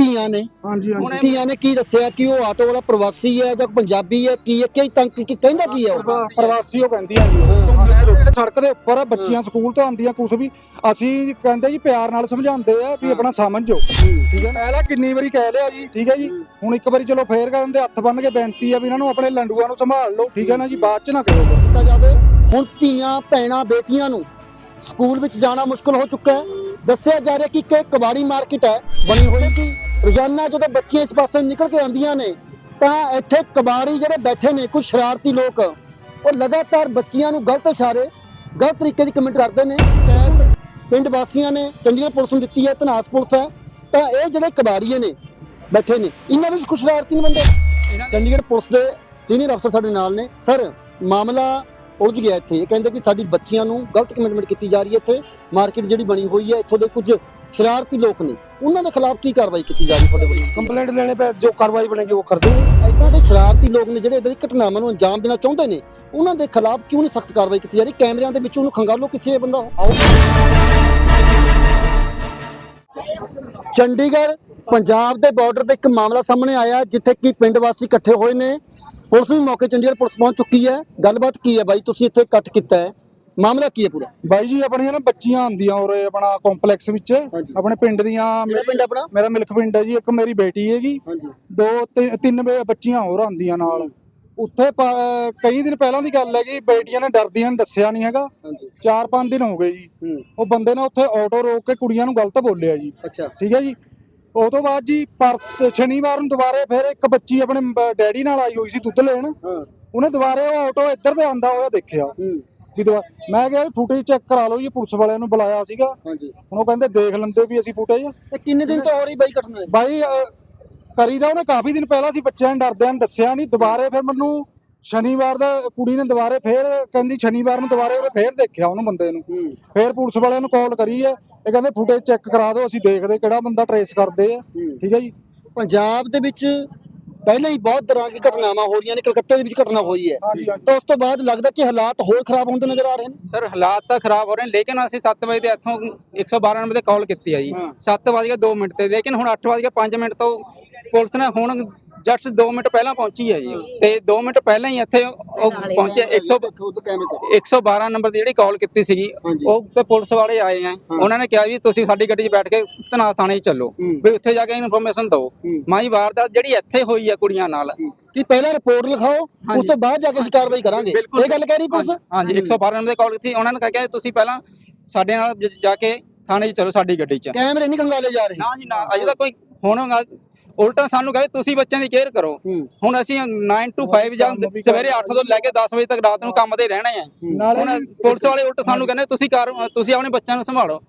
ਧੀਆਂ ਨੇ। ਹਾਂਜੀ ਹਾਂਜੀ। ਧੀਆਂ ਨੇ ਕੀ ਦੱਸਿਆ ਕਿ ਉਹ ਆਟੋ ਵਾਲਾ ਪ੍ਰਵਾਸੀ ਹੈ ਜਾਂ ਪੰਜਾਬੀ ਹੈ ਕੀ ਹੈ ਕੀ ਤੰਕ ਕੀ ਕਹਿੰਦਾ ਕੀ ਹੈ ਉਹ? ਪ੍ਰਵਾਸੀ ਉਹ ਕਹਿੰਦੀਆਂ ਜੀ ਉਹ। ਜਿਹੜੇ ਸੜਕ ਦੇ ਉੱਪਰ ਬੱਚੀਆਂ ਸਕੂਲ ਤੋਂ ਆਉਂਦੀਆਂ ਕੁਝ ਵੀ ਅਸੀਂ ਕਹਿੰਦੇ ਜੀ ਪਿਆਰ ਨਾਲ ਸਮਝਾਉਂਦੇ ਆ ਵੀ ਆਪਣਾ ਸਮਝੋ ਠੀਕ ਹੈ ਪਹਿਲਾਂ ਕਿੰਨੀ ਵਾਰੀ ਕਹਿ ਲਿਆ ਜੀ। ਠੀਕ ਹੈ ਜੀ? ਹੁਣ ਇੱਕ ਵਾਰੀ ਚਲੋ ਫੇਰ ਕਹਿੰਦੇ ਹੱਥ ਬੰਨ ਕੇ ਬੇਨਤੀ ਆ ਵੀ ਇਹਨਾਂ ਨੂੰ ਆਪਣੇ ਲੰਡੂਆਂ ਨੂੰ ਸੰਭਾਲ ਲਓ। ਠੀਕ ਹੈ ਨਾ ਜੀ? ਬਾਅਦ ਚ ਨਾ ਕਰੋ। ਕੀਤਾ ਜਾਵੇ। ਹੁਣ ਧੀਆਂ ਭੈਣਾਂ ਬੇਟੀਆਂ ਨੂੰ ਸਕੂਲ ਵਿੱਚ ਜਾਣਾ ਮੁਸ਼ਕਲ ਹੋ ਚੁੱਕਾ ਹੈ। ਦੱਸਿਆ ਜਾ ਰਿਹਾ ਕਿ ਇੱਕ ਕਬਾੜੀ ਮਾਰਕੀਟ ਹੈ ਬਣੀ ਹੋਈ ਕਿ ਰੋਜ਼ਾਨਾ ਜਦੋਂ ਬੱਚੀਆਂ ਇਸ ਪਾਸੇ ਨਿਕਲ ਕੇ ਆਉਂਦੀਆਂ ਨੇ ਤਾਂ ਇੱਥੇ ਕਬਾੜੀ ਜਿਹੜੇ ਬੈਠੇ ਨੇ ਕੁਝ ਸ਼ਰਾਰਤੀ ਲੋਕ ਉਹ ਲਗਾਤਾਰ ਬੱਚੀਆਂ ਨੂੰ ਗਲਤ ਇਸ਼ਾਰੇ ਗਲਤ ਤਰੀਕੇ ਦੀ ਕਮੈਂਟ ਕਰਦੇ ਨੇ ਸ਼ਿਕਾਇਤ ਪਿੰਡ ਵਾਸੀਆਂ ਨੇ ਚੰਡੀਗੜ੍ਹ ਪੁਲਿਸ ਨੂੰ ਦਿੱਤੀ ਹੈ ਤਨਾਸ ਪੁਲਿਸ ਹੈ ਤਾਂ ਇਹ ਜਿਹੜੇ ਕਬਾੜੀਏ ਨੇ ਬੈਠੇ ਨੇ ਇਹਨਾਂ ਵਿੱਚ ਕੁਝ ਸ਼ਰਾਰਤੀ ਨੇ ਬੰਦੇ। ਚੰਡੀਗੜ੍ਹ ਪੁਲਿਸ ਦੇ ਸੀਨੀਅਰ ਅਫਸਰ ਸਾਡੇ ਨਾਲ ਨੇ। ਸਰ ਮਾਮਲਾ ਉਲਝ ਗਿਆ ਇੱਥੇ। ਇਹ ਕਹਿੰਦੇ ਕਿ ਸਾਡੀ ਬੱਚੀਆਂ ਨੂੰ ਗਲਤ ਕਮਿਟਮੈਂਟ ਕੀਤੀ ਜਾ ਰਹੀ ਹੈ ਇੱਥੇ। ਮਾਰਕੀਟ ਜਿਹੜੀ ਬਣੀ ਹੋਈ ਹੈ ਇੱਥੋਂ ਦੇ ਕੁਝ ਸ਼ਰਾਰਤੀ ਲੋਕ ਨੇ। ਉਹਨਾਂ ਦੇ ਖਿਲਾਫ ਕੀ ਕਾਰਵਾਈ ਕੀਤੀ ਜਾ ਰਹੀ ਤੁਹਾਡੇ ਵੱਲੋਂ? ਕੰਪਲੇਂਟ ਲੈਣੇ ਪੈ ਜੋ ਕਾਰਵਾਈ ਬਣੇਗੀ ਉਹ ਕਰ ਦੂੰਗੇ ਇਦਾਂ ਦੇ ਸ਼ਰਾਰਤੀ ਲੋਕ ਨੇ ਜਿਹੜੇ ਇਦਾਂ ਦੀ ਘਟਨਾਵਾਂ ਨੂੰ ਅੰਜਾਮ ਦੇਣਾ ਚਾਹੁੰਦੇ ਨੇ ਉਹਨਾਂ ਦੇ ਖਿਲਾਫ ਕਿਉਂ ਨਹੀਂ ਸਖਤ ਕਾਰਵਾਈ ਕੀਤੀ ਜਾ ਰਹੀ? ਕੈਮਰਿਆਂ ਦੇ ਵਿੱਚ ਉਹਨੂੰ ਖੰਗਾਲੋ ਕਿੱਥੇ ਇਹ ਬੰਦਾ? ਆਓ। ਚੰਡੀਗੜ੍ਹ ਪੰਜਾਬ ਦੇ ਬਾਰਡਰ ਤੇ ਇੱਕ ਮਾਮਲਾ ਸਾਹਮਣੇ ਆਇਆ ਜਿੱਥੇ ਕਿ ਪਿੰਡ ਵਾਸੀ ਇਕੱਠੇ ਹੋਏ ਨੇ। ਪੁਲਿਸ ਵੀ ਮੌਕੇ ਚੰਡੀਗੜ੍ਹ ਪੁਲਿਸ ਪਹੁੰਚ ਚੁੱਕੀ ਹੈ। ਗੱਲਬਾਤ ਕੀ ਹੈ ਬਾਈ? ਤੁਸੀਂ ਇੱਥੇ ਇਕੱਠ ਕੀਤਾ ਹੈ। ਮਾਮਲਾ ਕੀ ਹੈ ਪੂਰਾ? ਬਾਈ ਜੀ ਆਪਣੀਆਂ ਨਾ ਬੱਚੀਆਂ ਆਉਂਦੀਆਂ ਉਰੇ ਆਪਣਾ ਕੰਪਲੈਕਸ ਵਿੱਚ। ਹਾਂਜੀ। ਆਪਣੇ ਪਿੰਡ ਦੀਆਂ ਕਿਹੜਾ ਪਿੰਡ ਆਪਣਾ? ਮੇਰਾ ਮਿਲਕ ਪਿੰਡ ਹੈ ਜੀ ਇੱਕ ਮੇਰੀ ਬੇਟੀ ਹੈਗੀ। ਹਾਂਜੀ। ਦੋ ਤਿੰਨ- ਤਿੰਨ ਬੇ- ਬੱਚੀਆਂ ਹੋਰ ਆਉਂਦੀਆਂ ਨਾਲ। ਉੱਥੇ ਪ- ਕਈ ਦਿਨ ਪਹਿਲਾਂ ਦੀ ਗੱਲ ਹੈਗੀ ਬੇਟੀਆਂ ਨੇ ਡਰਦੀਆਂ ਨੇ ਦੱਸਿਆ ਨਹੀਂ ਹੈਗਾ। ਹਾਂਜੀ। 4-5 ਦਿਨ ਹੋ ਗਏ ਜੀ। ਹੂੰ। ਉਹ ਬੰਦੇ ਨੇ ਉੱਥੇ ਆਟੋ ਰੋਕ ਕੇ ਕੁੜੀਆਂ ਨੂੰ ਗਲਤ ਬੋਲਿਆ ਜੀ। ਅੱਛਾ। ਠੀਕ ਹੈ ਜੀ? ਉਹ ਤੋਂ ਬਾਅਦ ਜੀ ਪਰਸ ਸ਼ਨੀਵਾਰ ਨੂੰ ਦੁਬਾਰੇ ਫਿਰ ਇੱਕ ਬੱਚੀ ਆਪਣੇ ਬ- ਡੈਡੀ ਨਾਲ ਆਈ ਹੋਈ ਸੀ ਦੁੱਧ ਲੈਣ। ਹਾਂ। ਉਹਨੇ ਦੁਬਾਰੇ ਉਹ ਆਟੋ ਇੱਧਰ ਤੇ ਆਂਦਾ ਹੋਇਆ ਦੇਖਿਆ। ਹੂੰ। ਵੀ ਦੁਬਾ- ਮੈਂ ਕਿਹਾ ਫੁਟੇਜ ਚੈੱਕ ਕਰਾ ਲਓ ਜੀ ਪੁਲਿਸ ਵਾਲਿਆਂ ਨੂੰ ਬੁਲਾਇਆ ਸੀਗਾ। ਹਾਂਜੀ। ਹੁਣ ਉਹ ਕਹਿੰਦੇ ਦੇਖ ਲੈਂਦੇ ਵੀ ਅਸੀਂ ਫੁਟੇਜ। ਇਹ ਕਿੰਨੇ ਦਿਨ ਤੋਂ ਹੋ ਰਹੀ ਬਾਈ ਘਟਨਾ ਹੈ ਬਾਈ ਅਹ, ਕਰੀਦਾ ਉਹਨੇ ਕਾਫੀ ਦਿਨ ਪਹਿਲਾਂ ਸੀ ਬੱਚਿਆਂ ਨੂੰ ਡਰਦਿਆਂ ਨੂੰ ਦੱਸਿਆ ਨਹੀਂ ਦੁਬਾਰੇ ਫਿਰ ਮੈਨੂੰ ਸ਼ਨੀਵਾਰ ਦਾ ਕੁੜੀ ਨੇ ਦੁਬਾਰੇ ਫੇਰ ਕਹਿੰਦੀ ਸ਼ਨੀਵਾਰ ਨੂੰ ਦੁਬਾਰੇ ਉਹਨੇ ਫੇਰ ਦੇਖਿਆ ਉਹਨੂੰ ਬੰਦੇ ਨੂੰ। ਫੇਰ ਪੁਲਿਸ ਵਾਲਿਆਂ ਨੂੰ ਕਾਲ ਕਰੀ ਹੈ ਇਹ ਕਹਿੰਦੇ ਫੁਟੇਜ ਚੈੱਕ ਕਰਾ ਦਿਓ ਅਸੀਂ ਦੇਖਦੇ ਕਿਹੜਾ ਬੰਦਾ ਟਰੇਸ ਕਰਦੇ ਆ। ਠੀਕ ਹੈ ਜੀ? ਪੰਜਾਬ ਦੇ ਵਿੱਚ ਪਹਿਲਾਂ ਹੀ ਬਹੁਤ ਤਰ੍ਹਾਂ ਦੀ ਘਟਨਾਵਾਂ ਹੋ ਰਹੀਆਂ ਨੇ ਕਲਕੱਤੇ ਦੇ ਵਿੱਚ ਘਟਨਾ ਹੋਈ ਹੈ। ਤਾਂ ਉਸ ਤੋਂ ਬਾਅਦ ਲੱਗਦਾ ਕਿ ਹਾਲਾਤ ਹੋਰ ਖਰਾਬ ਹੁੰਦੇ ਨਜ਼ਰ ਆ ਰਹੇ ਨੇ? ਸਰ ਹਾਲਾਤ ਤਾਂ ਖਰਾਬ ਹੋ ਰਹੇ ਨੇ ਲੇਕਿਨ ਅਸੀਂ 7 ਵਜੇ ਦੇ ਇੱਥੋਂ 112 ਨੰਬਰ ਤੇ ਕਾਲ ਕੀਤੀ ਆ ਜੀ। ਹਾਂ। 7 ਵਜੇ 2 ਮਿੰਟ ਤੇ ਲੇਕਿਨ ਹੁਣ 8 ਵਜੇ 5 ਮਿੰਟ ਤੋਂ ਪੁਲਿਸ ਨੇ ਹੁਣ ਜਸਟ 2 ਮਿੰਟ ਪਹਿਲਾਂ ਪਹੁੰਚੀ ਹੈ ਜੀ। ਤੇ 2 ਮਿੰਟ ਪਹਿਲਾਂ ਹੀ ਇੱਥੇ ਉਹ ਪਹੁੰਚੇ। 100 ਖੁਦ ਕੈਮਰੇ ਤੇ। 112 ਨੰਬਰ ਦੀ ਜਿਹੜੀ ਕਾਲ ਕੀਤੀ ਸੀਗੀ। ਉਹ ਤੇ ਪੁਲਿਸ ਵਾਲੇ ਆਏ ਆ। ਉਹਨਾਂ ਨੇ ਕਿਹਾ ਵੀ ਤੁਸੀਂ ਸਾਡੀ ਗੱਡੀ 'ਚ ਬੈਠ ਕੇ ਤਨਾ ਥਾਣੇ 'ਚ ਚੱਲੋ। ਵੀ ਉੱਥੇ ਜਾ ਕੇ ਇਨਫੋਰਮੇਸ਼ਨ ਦਿਓ। ਮਾਈ ਵਾਰਦਾਤ ਜਿਹੜੀ ਇੱਥੇ ਹੋਈ ਆ ਕੁੜੀਆਂ ਨਾਲ। ਕਿ ਪਹਿਲਾਂ ਰਿਪੋਰਟ ਲਿਖਾਓ ਉਸ। ਤੋਂ ਬਾਅਦ ਜਾ ਕੇ ਅਸੀਂ ਕਾਰਵਾਈ ਕਰਾਂਗੇ। ਇਹ ਗੱਲ ਕਹਿ ਰਹੀ ਪੁਲਿਸ? ਹਾਂਜੀ। 112 ਨੰਬਰ ਤੇ ਕਾਲ ਕੀਤੀ। ਉਹਨਾਂ ਨੇ ਕਿਹਾ ਤੁਸੀਂ ਪਹਿਲਾਂ ਸਾਡੇ ਨਾਲ ਜ- ਕੇ ਥਾਣੇ 'ਚ ਚਲੋ ਸਾਡੀ ਗੱਡੀ 'ਚ। ਕੈਮਰੇ ਨਹੀਂ ਖੰਗਾਲੇ ਜਾ ਰਹੇ। ਨਾ ਜੀ ਨਾ। ਅਜੇ ਤਾਂ ਕੋਈ ਹੁਣ ਉਲਟਾ ਸਾਨੂੰ ਕਹੇ ਤੁਸੀਂ ਬੱਚਿਆਂ ਦੀ ਕੇਅਰ ਕਰੋ। ਹੁਣ ਅਸੀਂ 9 to 5 ਜਾਂ ਸਵੇਰੇ 8 ਤੋਂ ਲੈ ਕੇ 10 ਵਜੇ ਤੱਕ ਰਾਤ ਨੂੰ ਕੰਮ ਤੇ ਰਹਿਣਾ ਹੈ ਨਾਲੇ ਹੁਣ ਪੁਲਿਸ ਵਾਲੇ ਉਲਟ ਸਾਨੂੰ ਕਹਿੰਦੇ ਤੁਸੀਂ ਕਰ ਤੁਸੀਂ ਆਪਣੇ ਬੱਚਿਆਂ ਨੂੰ ਸੰਭਾਲੋ।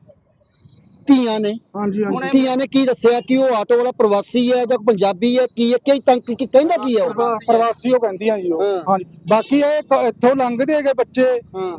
ਧੀਆਂ ਨੇ। ਹਾਂਜੀ ਧੀਆਂ ਨੇ ਕੀ ਦੱਸਿਆ ਕਿ ਉਹ ਆਟੋ ਵਾਲਾ ਪ੍ਰਵਾਸੀ ਹੈ ਜਾਂ ਪੰਜਾਬੀ ਹੈ ਕੀ ਹੈ ਕੀ ਤੰਕ ਕੀ ਕਹਿੰਦਾ ਕੀ ਹੈ ਉਹ? ਪ੍ਰਵਾਸੀ ਉਹ ਕਹਿੰਦੀਆਂ ਜੀ ਉਹ। ਹਾਂਜੀ ਬਾਕੀ ਇਹ ਇੱਥੋਂ ਲੰਘਦੇ ਹੈਗੇ ਬੱਚੇ।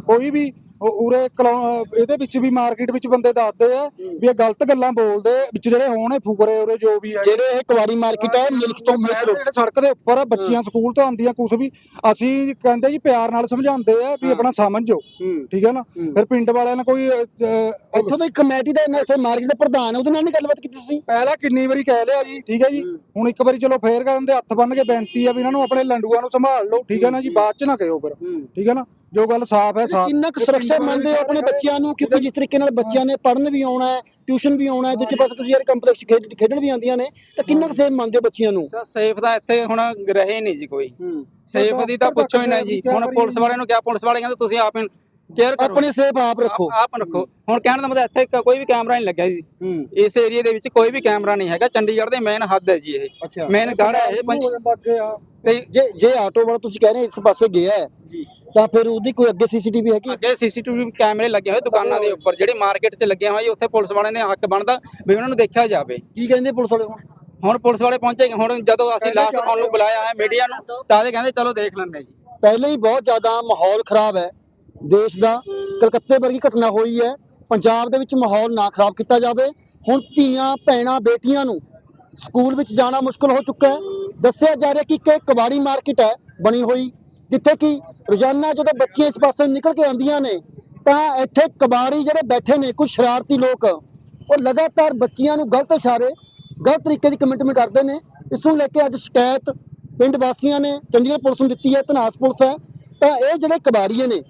ਕੋਈ ਵੀ ਉਰੇ ਕਲੋ- ਇਹਦੇ ਵਿੱਚ ਵੀ ਮਾਰਕੀਟ ਵਿੱਚ ਬੰਦੇ ਦੱਸਦੇ ਆ ਵੀ ਇਹ ਗਲਤ ਗੱਲਾਂ ਬੋਲਦੇ ਵਿੱਚ ਜਿਹੜੇ ਹੋਣੇ ਫੁਕਰੇ ਉਰੇ ਜੋ ਵੀ ਹੈ ਜਿਹੜੇ ਇਹ ਕਵਾੜੀ ਮਾਰਕੀਟ ਹੈ ਮਿਲਕ ਤੋਂ ਮਿਲਕ ਰੋਡ ਜਿਹੜੇ ਸੜਕ ਦੇ ਉੱਪਰ ਬੱਚੀਆਂ ਸਕੂਲ ਤੋਂ ਆਉਂਦੀਆਂ ਕੁਝ ਵੀ ਅਸੀਂ ਕਹਿੰਦੇ ਜੀ ਪਿਆਰ ਨਾਲ ਸਮਝਾਉਂਦੇ ਆ ਵੀ ਆਪਣਾ ਸਮਝੋ ਠੀਕ ਹੈ ਨਾ? ਹੂੰ। ਫਿਰ ਪਿੰਡ ਵਾਲਿਆਂ ਨੇ ਕੋਈ ਅਹ, ਇੱਥੋਂ ਦਾ ਕਮੇਟੀ ਦਾ ਇੱਥੇ ਮਾਰਕੀਟ ਦਾ ਪ੍ਰਧਾਨ ਹੈ ਉਹਦੇ ਨਾਲ ਨਹੀਂ ਗੱਲਬਾਤ ਕੀਤੀ ਤੁਸੀਂ? ਪਹਿਲਾਂ ਕਿੰਨੀ ਵਾਰੀ ਕਹਿ ਲਿਆ ਜੀ ਠੀਕ ਹੈ ਜੀ? ਹੁਣ ਇੱਕ ਵਾਰੀ ਚਲੋ ਫੇਰ ਕਹਿੰਦੇ ਹੱਥ ਬੰਨ ਕੇ ਬੇਨਤੀ ਆ ਵੀ ਇਹਨਾਂ ਨੂੰ ਆਪਣੇ ਲੰਡੂਆਂ ਨੂੰ ਸੰਭਾਲ ਲਓ ਠੀਕ ਹੈ ਨਾ ਜੀ? ਬਾਅਦ ਚ ਨਾ ਕਹਿਓ ਫਿਰ ਠੀਕ ਹੈ ਨਾ? ਜੋ ਗੱਲ ਸਾਫ਼ ਹੈ ਸਾਫ਼ ਕਿੰਨਾ ਕੁ ਸੁਰੱਖਿਆ ਮੰਨਦੇ ਹੋ ਆਪਣੇ ਬੱਚਿਆਂ ਨੂੰ ਕਿਉਂਕਿ ਜਿਸ ਤਰੀਕੇ ਨਾਲ ਬੱਚਿਆਂ ਨੇ ਪੜ੍ਹਨ ਵੀ ਆਉਣਾ ਹੈ ਟਿਊਸ਼ਨ ਵੀ ਆਉਣਾ ਹੈ ਦੂਜੇ ਪਾਸੇ ਤੁਸੀਂ ਯਾਰ ਕੰਪਲੈਕਸ ਖੇਡ ਖੇਡਣ ਵੀ ਆਉਂਦੀਆਂ ਨੇ ਤਾਂ ਕਿੰਨਾ ਕੁ ਸੇਫ ਮੰਨਦੇ ਹੋ ਬੱਚਿਆਂ ਨੂੰ? ਸੇਫ ਦਾ ਇੱਥੇ ਹੁਣ ਰਹੇ ਨਹੀਂ ਜੀ ਕੋਈ। ਸੇਫ ਦੀ ਤਾਂ ਪੁੱਛੋ ਹੀ ਨਾ ਜੀ। ਹੁਣ ਪੁਲਿਸ ਵਾਲਿਆਂ ਨੂੰ ਕਿਹਾ ਪੁਲਿਸ ਵਾਲੇ ਕਹਿੰਦੇ ਤੁਸੀਂ ਆਪ ਕੇਅਰ ਕਰੋ। ਆਪਣੇ ਸੇਫ ਆਪ ਰੱਖੋ। ਆਪ- ਰੱਖੋ। ਹੁਣ ਕਹਿਣ ਦਾ ਮਤਲਬ ਇੱਥੇ ਕੋਈ ਵੀ ਕੈਮਰਾ ਨਹੀਂ ਲੱਗਿਆ ਜੀ। ਇਸ ਏਰੀਆ ਦੇ ਵਿੱਚ ਕੋਈ ਵੀ ਕੈਮਰਾ ਨਹੀਂ ਹੈਗਾ। ਚੰਡੀਗੜ੍ਹ ਦੇ ਮੇਨ ਹੱਦ ਹੈ ਜੀ ਇਹ। ਮੇਨ ਗੜ ਹੈ ਇਹ ਪੰਜ ਜੇ ਜੇ ਆਟੋ ਵਾਲਾ ਤੁਸੀਂ ਕਹਿ ਰਹੇ ਇਸ ਪਾਸੇ ਗਿਆ ਹੈ। ਜੀ। ਤਾਂ ਫਿਰ ਉਹਦੀ ਕੋਈ ਅੱਗੇ ਸੀਸੀਟੀਵੀ ਹੈ ਕਿ ਅੱਗੇ ਸੀਸੀਟੀਵੀ ਕੈਮਰੇ ਲੱਗੇ ਹੋਏ ਦੁਕਾਨਾਂ ਦੇ ਉੱਪਰ ਜਿਹੜੀ ਮਾਰਕੀਟ 'ਚ ਲੱਗੇ ਹੋਏ ਉੱਥੇ ਪੁਲਿਸ ਵਾਲਿਆਂ ਦੇ ਹੱਕ ਬਣਦਾ ਵੀ ਉਹਨਾਂ ਨੂੰ ਦੇਖਿਆ ਜਾਵੇ। ਕੀ ਕਹਿੰਦੇ ਪੁਲਿਸ ਵਾਲੇ ਹੁਣ? ਹੁਣ ਪੁਲਿਸ ਵਾਲੇ ਪਹੁੰਚੇ ਹੁਣ ਜਦੋਂ ਅਸੀਂ ਲਾਸਟ ਤੁਹਾਨੂੰ ਬੁਲਾਇਆ ਹੈ ਮੀਡੀਆ ਨੂੰ ਤਾਂ ਇਹ ਕਹਿੰਦੇ ਚਲੋ ਦੇਖ ਲੈਂਦੇ ਜੀ। ਪਹਿਲਾਂ ਹੀ ਬਹੁਤ ਜ਼ਿਆਦਾ ਮਾਹੌਲ ਖਰਾਬ ਹੈ ਦੇਸ਼ ਦਾ। ਕਲਕੱਤੇ ਵਰਗੀ ਘਟਨਾ ਹੋਈ ਹੈ। ਪੰਜਾਬ ਦੇ ਵਿੱਚ ਮਾਹੌਲ ਨਾ ਖਰਾਬ ਕੀਤਾ ਜਾਵੇ। ਹੁਣ ਧੀਆਂ ਭੈਣਾਂ ਬੇਟੀਆਂ ਨੂੰ ਸਕੂਲ ਵਿੱਚ ਜਾਣਾ ਮੁਸ਼ਕਲ ਹੋ ਚੁੱਕਾ ਹੈ। ਦੱਸਿਆ ਜਾ ਰਿਹਾ ਕਿ ਇੱਕ ਕਬਾੜੀ ਮਾਰਕੀਟ ਹੈ ਬਣੀ ਹੋਈ। ਜਿੱਥੇ ਕਿ ਰੋਜ਼ਾਨਾ ਜਦੋਂ ਬੱਚੀਆਂ ਇਸ ਪਾਸੇ ਨੂੰ ਨਿਕਲ ਕੇ ਆਉਂਦੀਆਂ ਨੇ ਤਾਂ ਇੱਥੇ ਕਬਾੜੀ ਜਿਹੜੇ ਬੈਠੇ ਨੇ ਕੁਝ ਸ਼ਰਾਰਤੀ ਲੋਕ ਉਹ ਲਗਾਤਾਰ ਬੱਚੀਆਂ ਨੂੰ ਗਲਤ ਇਸ਼ਾਰੇ ਗਲਤ ਤਰੀਕੇ ਦੀ ਕਮਿਟਮੈਂਟ ਕਰਦੇ ਨੇ। ਇਸ ਨੂੰ ਲੈ ਕੇ ਅੱਜ ਸ਼ਿਕਾਇਤ ਪਿੰਡ ਵਾਸੀਆਂ ਨੇ ਚੰਡੀਗੜ੍ਹ ਪੁਲਿਸ ਨੂੰ ਦਿੱਤੀ ਹੈ ਤਨਾਸ ਪੁਲਿਸ ਹੈ। ਤਾਂ ਇਹ ਜਿਹੜੇ ਕਬਾੜੀਏ ਨੇ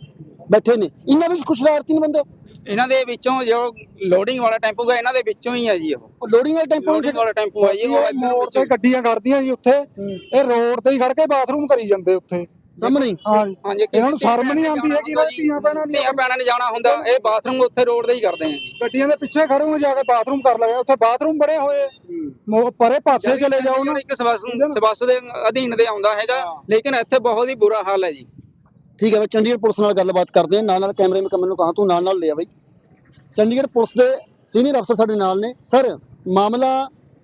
ਬੈਠੇ ਨੇ ਇਹਨਾਂ ਵਿੱਚ ਕੁਛ ਸ਼ਰਾਰਤੀ ਨੇ ਬੰਦੇ? ਇਹਨਾਂ ਦੇ ਵਿੱਚੋਂ ਜੋ ਲੋਡਿੰਗ ਵਾਲਾ ਟੈਂਪੂ ਹੈ ਇਹਨਾਂ ਦੇ ਵਿੱਚੋਂ ਹੀ ਹੈ ਜੀ ਉਹ। ਉਹ ਲੋਡਿੰਗ ਵਾਲੇ ਟੈਂਪੋ ਲੋਡਿੰਗ ਵਾਲਾ ਟੈਂਪੂ ਹੈ ਜੀ ਉਹ ਇੱਧਰ ਵਿੱਚੋਂ ਗੱਡੀਆਂ ਖੜਦੀਆਂ ਜੀ ਉੱਥੇ। ਇਹ ਰੋਡ ਤੇ ਹੀ ਖੜ ਕੇ ਬਾਥਰੂਮ ਕਰੀ ਜਾਂਦੇ ਉੱਥੇ। ਸਾਹਮਣੇ ਹੀ। ਹਾਂ ਜੀ। ਹਾਂਜੀ ਇਹਨਾਂ ਨੂੰ ਸ਼ਰਮ ਨਹੀਂ ਆਉਂਦੀ ਹੈਗੀ ਇਹਨਾਂ ਦੀਆਂ ਭੈਣਾਂ ਨਹੀਂ ਧੀਆਂ ਭੈਣਾਂ ਨੇ ਜਾਣਾ ਹੁੰਦਾ ਇਹ ਬਾਥਰੂਮ ਉੱਥੇ ਰੋਡ ਤੇ ਹੀ ਕਰਦੇ ਆ ਜੀ। ਗੱਡੀਆਂ ਦੇ ਪਿੱਛੇ ਖੜੇ ਹੋ ਜਾ ਕੇ ਬਾਥਰੂਮ ਕਰ ਲਗਾ ਉੱਥੇ ਬਾਥਰੂਮ ਬਣੇ ਹੋਏ ਮੋ- ਪਰੇ ਪਾਸੇ ਚਲੇ ਜਾਓ ਨਾ। ਇੱਕ ਸਬਸ ਸਬਸ ਦੇ ਅਧੀਨ ਦੇ ਆਉਂਦਾ ਹੈਗਾ ਲੇਕਿਨ ਇੱਥੇ ਬਹੁਤ ਹੀ ਬੁਰਾ ਹਾਲ ਹੈ ਜੀ। ਠੀਕ ਹੈ ਮੈਂ ਚੰਡੀਗੜ੍ਹ ਪੁਲਿਸ ਨਾਲ ਗੱਲਬਾਤ ਕਰਦੇ ਹਾਂ। ਨਾਲ ਨਾਲ ਕੈਮਰੇ ਮੈਂ ਕਮਨ ਨੂੰ ਕਹਾਂ ਤੂੰ ਨਾਲ ਨਾਲ ਲਿਆ ਬਈ। ਚੰਡੀਗੜ੍ਹ ਪੁਲਿਸ ਦੇ ਸੀਨੀਅਰ ਅਫਸਰ ਸਾਡੇ ਨਾਲ ਨੇ। ਸਰ ਮਾਮਲਾ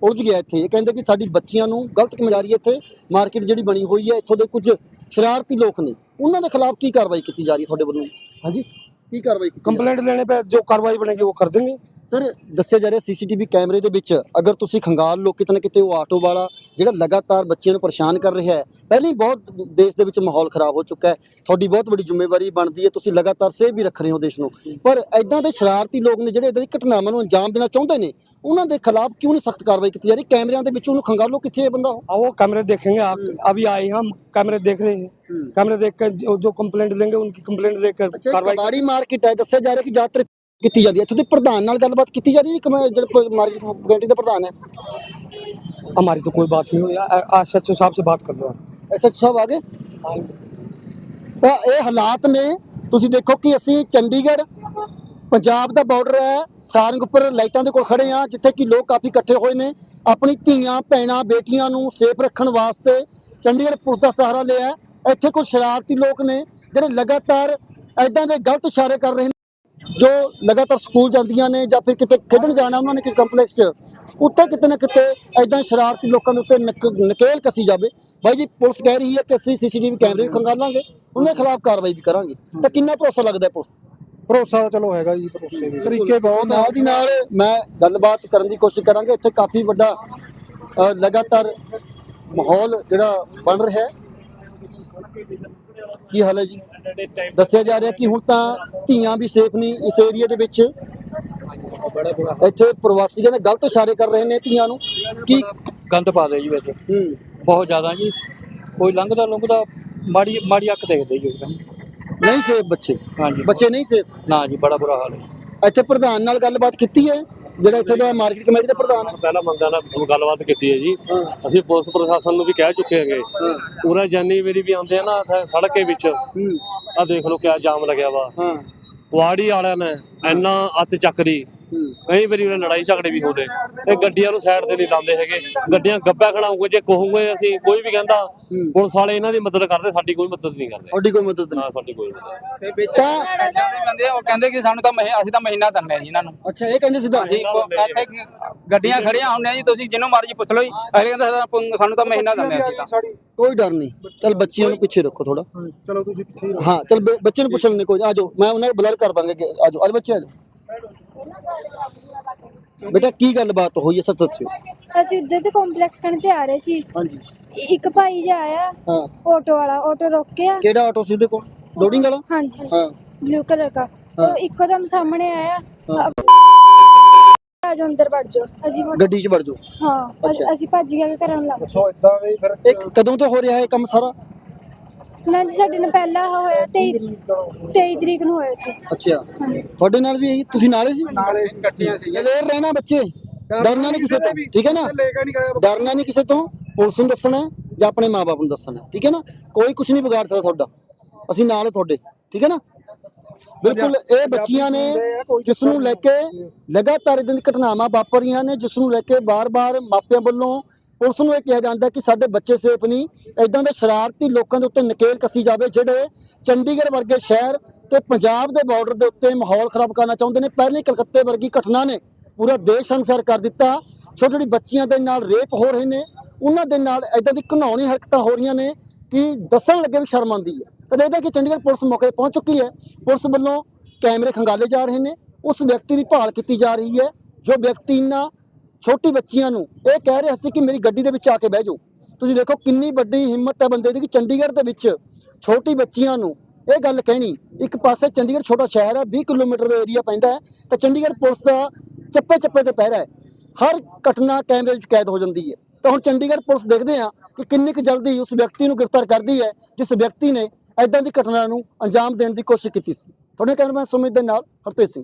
ਉਲਝ ਗਿਆ ਇੱਥੇ। ਇਹ ਕਹਿੰਦੇ ਕਿ ਸਾਡੀ ਬੱਚੀਆਂ ਨੂੰ ਗਲਤ ਕਿਵੇਂ ਜਾ ਰਹੀ ਹੈ ਇੱਥੇ ਮਾਰਕੀਟ ਜਿਹੜੀ ਬਣੀ ਹੋਈ ਹੈ, ਇੱਥੋਂ ਦੇ ਕੁਝ ਸ਼ਰਾਰਤੀ ਲੋਕ ਨੇ। ਉਹਨਾਂ ਦੇ ਖਿਲਾਫ ਕੀ ਕਾਰਵਾਈ ਕੀਤੀ ਜਾ ਰਹੀ ਹੈ ਤੁਹਾਡੇ ਵੱਲੋਂ? ਹਾਂਜੀ, ਕੀ ਕਾਰਵਾਈ ਕੰਪਲੇਂਟ ਲੈਣੇ ਪੈ ਜੋ ਕਾਰਵਾਈ ਬਣੇਗੀ ਉਹ ਕਰ ਦੇਣਗੇ ਸਰ ਦੱਸਿਆ ਜਾ ਰਿਹਾ ਸੀਸੀਟੀਵੀ ਕੈਮਰੇ ਦੇ ਵਿੱਚ ਅਗਰ ਤੁਸੀਂ ਖੰਗਾਲ ਲੋ ਕਿਤੇ ਨਾ ਕਿਤੇ ਉਹ ਆਟੋ ਵਾਲਾ ਜਿਹੜਾ ਲਗਾਤਾਰ ਬੱਚਿਆਂ ਨੂੰ ਪਰੇਸ਼ਾਨ ਕਰ ਰਿਹਾ ਹੈ ਪਹਿਲਾਂ ਹੀ ਬਹੁਤ ਦੇਸ਼ ਦੇ ਵਿੱਚ ਮਾਹੌਲ ਖਰਾਬ ਹੋ ਚੁੱਕਾ ਹੈ ਤੁਹਾਡੀ ਬਹੁਤ ਵੱਡੀ ਜ਼ਿੰਮੇਵਾਰੀ ਬਣਦੀ ਹੈ ਤੁਸੀਂ ਲਗਾਤਾਰ ਸੇਵ ਵੀ ਰੱਖ ਰਹੇ ਹੋ ਦੇਸ਼ ਨੂੰ ਪਰ ਐਦਾਂ ਦੇ ਸ਼ਰਾਰਤੀ ਲੋਕ ਨੇ ਜਿਹੜੇ ਇਦਾਂ ਦੀ ਘਟਨਾਵਾਂ ਨੂੰ ਅੰਜਾਮ ਦੇਣਾ ਚਾਹੁੰਦੇ ਨੇ ਉਹਨਾਂ ਦੇ ਖਿਲਾਫ ਕਿਉਂ ਨਹੀਂ ਸਖਤ ਕਾਰਵਾਈ ਕੀਤੀ ਜਾ ਰਹੀ ਕੈਮਰਿਆਂ ਦੇ ਵਿੱਚ ਉਹਨੂੰ ਖੰਗਾਲੋ ਕਿੱਥੇ ਹੈ ਬੰਦਾ ਉਹ अब वो कैमरे देखेंगे आप अभी आए हैं हम कैमरे देख रहे हैं कैमरे देख कर जो, जो कंप्लेंट देंगे उनकी कंप्लेंट देकर ਅੱਛਾ कार्रवाई ਕਬਾੜੀ ਮਾਰਕੀਟ ਹੈ ਦੱਸਿਆ ਜਾ ਰਿਹਾ ਕਿ ਜ਼ਿਆਦਾਤਰ ਕੀਤੀ ਜਾਂਦੀ ਹੈ ਇੱਥੋਂ ਦੇ ਪ੍ਰਧਾਨ ਨਾਲ ਗੱਲਬਾਤ ਕੀਤੀ ਜਾ ਰਹੀ ਹੈ ਕਿ ਜਿਹੜਾ ਮਾਰਕੀਟ ਕਮੇਟੀ ਦਾ ਪ੍ਰਧਾਨ ਹੈ हमारी तो कोई बात नहीं हुई एस एच साहब से बात कर लो आप। ਐਸਐਚ ਸਾਹਿਬ ਆ ਗਏ ਤਾਂ ਇਹ ਹਾਲਾਤ ਨੇ ਤੁਸੀਂ ਦੇਖੋ ਕਿ ਅਸੀਂ ਚੰਡੀਗੜ੍ਹ ਪੰਜਾਬ ਦਾ ਬਾਰਡਰ ਹੈ ਸਾਰੰਗਪੁਰ ਲਾਈਟਾਂ ਦੇ ਕੋਲ ਖੜੇ ਆ ਜਿੱਥੇ ਕਿ ਲੋਕ ਕਾਫੀ ਇਕੱਠੇ ਹੋਏ ਨੇ ਆਪਣੀ ਧੀਆਂ ਭੈਣਾਂ ਬੇਟੀਆਂ ਨੂੰ ਸੇਫ ਰੱਖਣ ਵਾਸਤੇ ਚੰਡੀਗੜ੍ਹ ਪੁਲਿਸ ਦਾ ਸਹਾਰਾ ਲਿਆ ਹੈ। ਇੱਥੇ ਕੁਝ ਸ਼ਰਾਰਤੀ ਲੋਕ ਨੇ ਜਿਹੜੇ ਲਗਾਤਾਰ ਐਦਾਂ ਦੇ ਗਲਤ ਇਸ਼ਾਰੇ ਕਰ ਰਹੇ ਨੇ ਜੋ ਲਗਾਤਾਰ ਸਕੂਲ ਜਾਂਦੀਆਂ ਨੇ ਜਾਂ ਫਿਰ ਕਿਤੇ ਖੇਡਣ ਜਾਣਾ ਉਹਨਾਂ ਨੇ ਕਿਸ ਕੰਪਲੈਕਸ 'ਚ ਉੱਥੇ ਕਿਤੇ ਨਾ ਕਿਤੇ ਐਦਾਂ ਸ਼ਰਾਰਤੀ ਲੋਕਾਂ ਦੇ ਉੱਤੇ ਨਕ- ਨਕੇਲ ਕੱਸੀ ਜਾਵੇ। ਬਾਈ ਜੀ ਪੁਲਿਸ ਕਹਿ ਰਹੀ ਹੈ ਕਿ ਅਸੀਂ ਸੀਸੀਟੀਵੀ ਕੈਮਰੇ ਵੀ ਖੰਗਾਲਾਂਗੇ ਉਹਨਾਂ ਦੇ ਖਿਲਾਫ ਕਾਰਵਾਈ ਵੀ ਕਰਾਂਗੇ। ਤਾਂ ਕਿੰਨਾ ਭਰੋਸਾ ਲੱਗਦਾ ਹੈ ਪੁਲਿਸ? ਭਰੋਸਾ ਤਾਂ ਚਲੋ ਹੈਗਾ ਜੀ ਭਰੋਸੇ ਦੇ। ਤਰੀਕੇ ਬਹੁਤ ਨਾਲ ਦੀ ਨਾਲ ਮੈਂ ਗੱਲਬਾਤ ਕਰਨ ਦੀ ਕੋਸ਼ਿਸ਼ ਕਰਾਂਗਾ ਇੱਥੇ ਕਾਫੀ ਵੱਡਾ ਲਗਾਤਾਰ ਮਾਹੌਲ ਜਿਹੜਾ ਬਣ ਰਿਹਾ ਹੈ। ਕੀ ਹਾਲ ਹੈ ਜੀ? ਦੱਸਿਆ ਜਾ ਰਿਹਾ ਕਿ ਹੁਣ ਤਾਂ ਧੀਆਂ ਵੀ ਸੇਫ ਨਹੀਂ ਇਸ ਏਰੀਆ ਦੇ ਵਿੱਚ। ਇੱਥੇ ਪ੍ਰਵਾਸੀ ਕਹਿੰਦੇ ਗਲਤ ਇਸ਼ਾਰੇ ਕਰ ਰਹੇ ਨੇ ਧੀਆਂ ਨੂੰ। ਕੀ ਗੰਦ ਪਾ ਦੇ ਜੀ ਵਿੱਚ। ਬਹੁਤ ਜ਼ਿਆਦਾ ਜੀ। ਕੋਈ ਲੰਘਦਾ ਲੰਘਦਾ ਮਾੜੀ ਮਾੜੀ ਅੱਖ ਦੇਖਦੇ ਜੀ। ਨਹੀਂ ਸੇਫ ਬੱਚੇ। ਹਾਂਜੀ। ਬੱਚੇ ਨਹੀਂ ਸੇਫ ਨਾ ਜੀ ਬੜਾ ਬੁਰਾ ਹਾਲ ਹੈ। ਇੱਥੇ ਪ੍ਰਧਾਨ ਨਾਲ ਗੱਲਬਾਤ ਕੀਤੀ ਹੈ? ਜਿਹੜਾ ਇੱਥੇ ਦਾ ਮਾਰਕੀਟ ਕਮੇਟੀ ਦਾ ਪ੍ਰਧਾਨ ਹੈ। ਪਹਿਲਾਂ ਮੰਗਾਂ ਨਾਲ ਗੱਲਬਾਤ ਕੀਤੀ ਹੈ ਜੀ। ਅਸੀਂ ਪੁਲਿਸ ਪ੍ਰਸ਼ਾਸਨ ਨੂੰ ਵੀ ਕਹਿ ਚੁੱਕੇ ਹੈਗੇ। ਪੂਰਾ ਜਾਨੀ ਵਾਰੀ ਵੀ ਆਉਂਦੇ ਆ ਨਾ ਸੜਕ ਵਿੱਚ। ਆ ਦੇਖ ਲਓ ਕਿਆ ਜਾਮ ਲੱਗਿਆ ਵਾ। ਹਾਂ। ਕੁਆੜੀ ਵਾਲਿਆਂ ਨੇ ਇੰਨਾ ਅੱਤ ਚੱਕਰੀ ਕਈ ਵਾਰੀ ਉਹਨੇ ਲੜਾਈ ਝਗੜੇ ਵੀ ਹੁੰਦੇ। ਇਹ ਗੱਡੀਆਂ ਨੂੰ ਸਾਈਡ ਤੇ ਨਹੀਂ ਲਾਉਂਦੇ ਹੈਗੇ। ਗੱਡੀਆਂ ਗੱਬਾ ਖੜਾਉਂਗੇ ਜੇ ਕਹੋਗੇ ਅਸੀਂ ਕੋਈ ਵੀ ਕਹਿੰਦਾ ਪੁਲਿਸ ਵਾਲੇ ਇਹਨਾਂ ਦੀ ਮਦਦ ਕਰਦੇ ਸਾਡੀ ਕੋਈ ਮਦਦ ਨਹੀਂ ਕਰਦੇ। ਤੁਹਾਡੀ ਕੋਈ ਮਦਦ ਨਹੀਂ। ਸਾਡੀ ਕੋਈ ਮਦਦ ਤੇ ਵਿੱਚ ਤਾਂ- ਇੱਦਾਂ ਦੇ ਬੰਦੇ ਆ, ਉਹ ਕਹਿੰਦੇ ਕਿ ਸਾਨੂੰ ਤਾਂ ਅਸੀਂ ਤਾਂ ਮਹੀਨਾ ਦਿੰਦੇ ਆ ਜੀ ਇਹਨਾਂ ਨੂੰ। ਅੱਛਾ ਇਹ ਕਹਿੰਦੇ ਸਿੱਧਾ। ਜੀ ਇੱਥੇ ਗੱਡੀਆਂ ਖੜੀਆਂ ਹੁੰਦੀਆਂ ਜੀ ਤੁਸੀਂ ਜਿਹਨੂੰ ਮਰਜ਼ੀ ਪੁੱਛ ਲਓ ਜੀ। ਅਗਲੇ ਕਹਿੰਦੇ ਸਾਨੂੰ ਤਾਂ ਮਹੀਨਾ ਦਿੰਦੇ ਆ ਅਸੀਂ ਤਾਂ। ਕੋਈ ਡਰ ਨਹੀਂ। ਚਲ ਬੱਚਿਆਂ ਨੂੰ ਪਿੱਛੇ ਰੱਖੋ ਥੋੜਾ ਚਲੋ ਤੁਸੀਂ ਪਿੱਛੇ ਹੀ ਚਲ ਬੱਚੇ ਨੂੰ ਪੁੱਛ ਲੈਣੇ ਕੋਈ ਆ ਜਾਓ ਮੈਂ ਉਹਨਾਂ ਨੂੰ ਬਲਰ ਕਰ ਦਾਂਗੇ ਅੱਗੇ, ਆ ਜਾਓ। ਅੱਜ ਬੱਚੇ ਆ ਜਾਓ। ਬੇਟਾ ਕੀ ਗੱਲਬਾਤ ਹੋਈ ਹੈ ਸੱਚ ਦੱਸਿਓ। ਅਸੀਂ ਉੱਧਰ ਤੇ ਕੰਪਲੈਕਸ ਕਰਨ ਤੇ ਆ ਰਹੇ ਸੀ। ਹਾਂਜੀ। ਇੱਕ ਭਾਈ ਜਿਹਾ ਆਇਆ ਹਾਂ। ਆਟੋ ਵਾਲਾ ਆਟੋ ਰੋਕਿਆ ਕਿਹੜਾ ਆਟੋ ਸੀ ਉਹਦੇ ਕੋਲ? ਲੋਡਿੰਗ ਵਾਲਾ? ਹਾਂਜੀ। ਹਾਂ। ਬਲੂ ਕਲਰ ਦਾ। ਉਹ ਇੱਕਦਮ ਸਾਹਮਣੇ ਆਇਆ। ਹਾਂ। ਆ ਜਾਓ ਅੰਦਰ ਵੜ ਜਾਓ। ਅਸੀਂ ਵੜ- ਗੱਡੀ 'ਚ ਵੜ ਜਾਓ। ਹਾਂ ਅਸ- ਅੱਛਾ। ਅਸੀਂ ਭੱਜ ਕੇ ਕਰਨ ਲੱਗ ਸੋ ਇਦਾਂ ਵੀ ਫਿਰ ਇਹ ਕਦੋਂ ਤੋਂ ਹੋ ਰਿਹਾ ਹੈ ਇਹ ਕੰਮ ਸਾਰਾ? ਨਾ ਜੀ ਸਾਡੇ ਨਾਲ ਪਹਿਲਾ ਹੋਇਆ 23 23 ਤਰੀਕ ਨੂੰ ਹੋਇਆ ਸੀ। ਅੱਛਾ। ਹਾਂਜੀ। ਤੁਹਾਡੇ ਨਾਲ ਵੀ ਇਹੀ ਤੁਸੀਂ ਨਾਲੇ ਸੀ? ਇਕੱਠੀਆਂ ਸੀ। ਅਲੇਰ ਰਹਿਣਾ ਬੱਚੇ। ਡਰਨਾ ਨਹੀਂ ਕਿਸੇ ਤੋਂ ਠੀਕ ਹੈ ਨਾ? ਡਰਨਾ ਨਹੀਂ ਕਿਸੇ ਤੋਂ ਪੁਲਿਸ ਨੂੰ ਦੱਸਣਾ ਜਾਂ ਆਪਣੇ ਮਾਪੇ ਨੂੰ ਦੱਸਣਾ ਠੀਕ ਹੈ ਨਾ? ਕੋਈ ਕੁਝ ਨਹੀਂ ਵਿਗਾੜ ਸਕਦਾ ਤੁਹਾਡਾ। ਅਸੀਂ ਨਾਲ ਹਾਂ ਤੁਹਾਡੇ ਠੀਕ ਹੈ ਨਾ? ਬਿਲਕੁਲ ਇਹ ਬੱਚੀਆਂ ਨੇ ਜਿਸ ਨੂੰ ਲੈ ਕੇ ਲਗਾਤਾਰ ਇਦਾਂ ਦੀ ਘਟਨਾਵਾਂ ਵਾਪਰ ਰਹੀਆਂ ਨੇ ਜਿਸ ਨੂੰ ਲੈ ਕੇ ਬਾਰ-ਬਾਰ ਮਾਪਿਆਂ ਵੱਲੋਂ ਪੁਲਿਸ ਨੂੰ ਇਹ ਕਿਹਾ ਜਾਂਦਾ ਕਿ ਸਾਡੇ ਬੱਚੇ ਸੇਫ ਨਹੀਂ। ਇਦਾਂ ਦੇ ਸ਼ਰਾਰਤੀ ਲੋਕਾਂ ਦੇ ਉੱਤੇ ਨਕੇਲ ਕੱਸੀ ਜਾਵੇ ਜਿਹੜੇ ਚੰਡੀਗੜ੍ਹ ਵਰਗੇ ਸ਼ਹਿਰ ਤੇ ਪੰਜਾਬ ਦੇ ਬਾਰਡਰ ਦੇ ਉੱਤੇ ਮਾਹੌਲ ਖਰਾਬ ਕਰਨਾ ਚਾਹੁੰਦੇ ਨੇ। ਪਹਿਲੇ ਕਲਕੱਤੇ ਵਰਗੀ ਘਟਨਾ ਨੇ ਪੂਰਾ ਦੇਸ਼ ਅਨਸਰ ਕਰ ਦਿੱਤਾ। ਛੋਟੀ ਛੋਟੀ ਬੱਚੀਆਂ ਦੇ ਨਾਲ ਰੇਪ ਹੋ ਰਹੇ ਨੇ। ਉਹਨਾਂ ਦੇ ਨਾਲ ਇਦਾਂ ਦੀ ਘਿਨਾਉਣੀ ਹਰਕਤਾਂ ਹੋ ਰਹੀਆਂ ਨੇ ਕਿ ਦੱਸਣ ਲੱਗੇ ਵੀ ਸ਼ਰਮ ਆਉਂਦੀ ਹੈ। ਤਾਂ ਦੇਖਦਾ ਕਿ ਚੰਡੀਗੜ੍ਹ ਪੁਲਿਸ ਮੌਕੇ ਪਹੁੰਚ ਚੁੱਕੀ ਹੈ। ਪੁਲਿਸ ਵੱਲੋਂ ਕੈਮਰੇ ਖੰਗਾਲੇ ਜਾ ਰਹੇ ਨੇ। ਉਸ ਵਿਅਕਤੀ ਦੀ ਭਾਲ ਕੀਤੀ ਜਾ ਰਹੀ ਹੈ। ਜੋ ਵਿਅਕਤੀ ਇਹਨਾਂ ਛੋਟੀ ਬੱਚੀਆਂ ਨੂੰ ਇਹ ਕਹਿ ਰਿਹਾ ਸੀ ਕਿ ਮੇਰੀ ਗੱਡੀ ਦੇ ਵਿੱਚ ਆ ਕੇ ਬਹਿ ਜਾਓ। ਤੁਸੀਂ ਦੇਖੋ ਕਿੰਨੀ ਵੱਡੀ ਹਿੰਮਤ ਹੈ ਬੰਦੇ ਦੀ ਕਿ ਚੰਡੀਗੜ੍ਹ ਦੇ ਵਿੱਚ ਛੋਟੀ ਬੱਚੀਆਂ ਨੂੰ ਇਹ ਗੱਲ ਕਹਿਣੀ। ਇੱਕ ਪਾਸੇ ਚੰਡੀਗੜ੍ਹ ਛੋਟਾ ਸ਼ਹਿਰ ਹੈ 20 ਕਿਲੋਮੀਟਰ ਦਾ ਏਰੀਆ ਪੈਂਦਾ ਹੈ, ਤਾਂ ਚੰਡੀਗੜ੍ਹ ਪੁਲਿਸ ਦਾ ਚੱਪੇ ਚੱਪੇ ਤੇ ਪਹਿਰਾ ਹੈ। ਹਰ ਘਟਨਾ ਕੈਮਰੇ ਵਿੱਚ ਕੈਦ ਹੋ ਜਾਂਦੀ ਹੈ। ਤਾਂ ਹੁਣ ਚੰਡੀਗੜ੍ਹ ਪੁਲਿਸ ਦੇਖਦੇ ਆ ਕਿ ਕਿੰਨੀ ਕੁ ਜਲਦੀ ਉਸ ਵਿਅਕਤੀ ਨੂੰ ਗ੍ਰਿਫਤਾਰ ਕਰਦੀ ਹੈ, ਜਿਸ ਵਿਅਕਤੀ ਨੇ ਐਦਾਂ ਦੀ ਘਟਨਾ ਨੂੰ ਅੰਜਾਮ ਦੇਣ ਦੀ ਕੋਸ਼ਿਸ਼ ਕੀਤੀ ਸੀ। ਤੁਹਾਡੇ ਕੈਮਰਾਮੈਨ ਸੁਮਿਤ ਦੇ ਨਾਲ ਹਰਤੇਜ ਸਿੰਘ।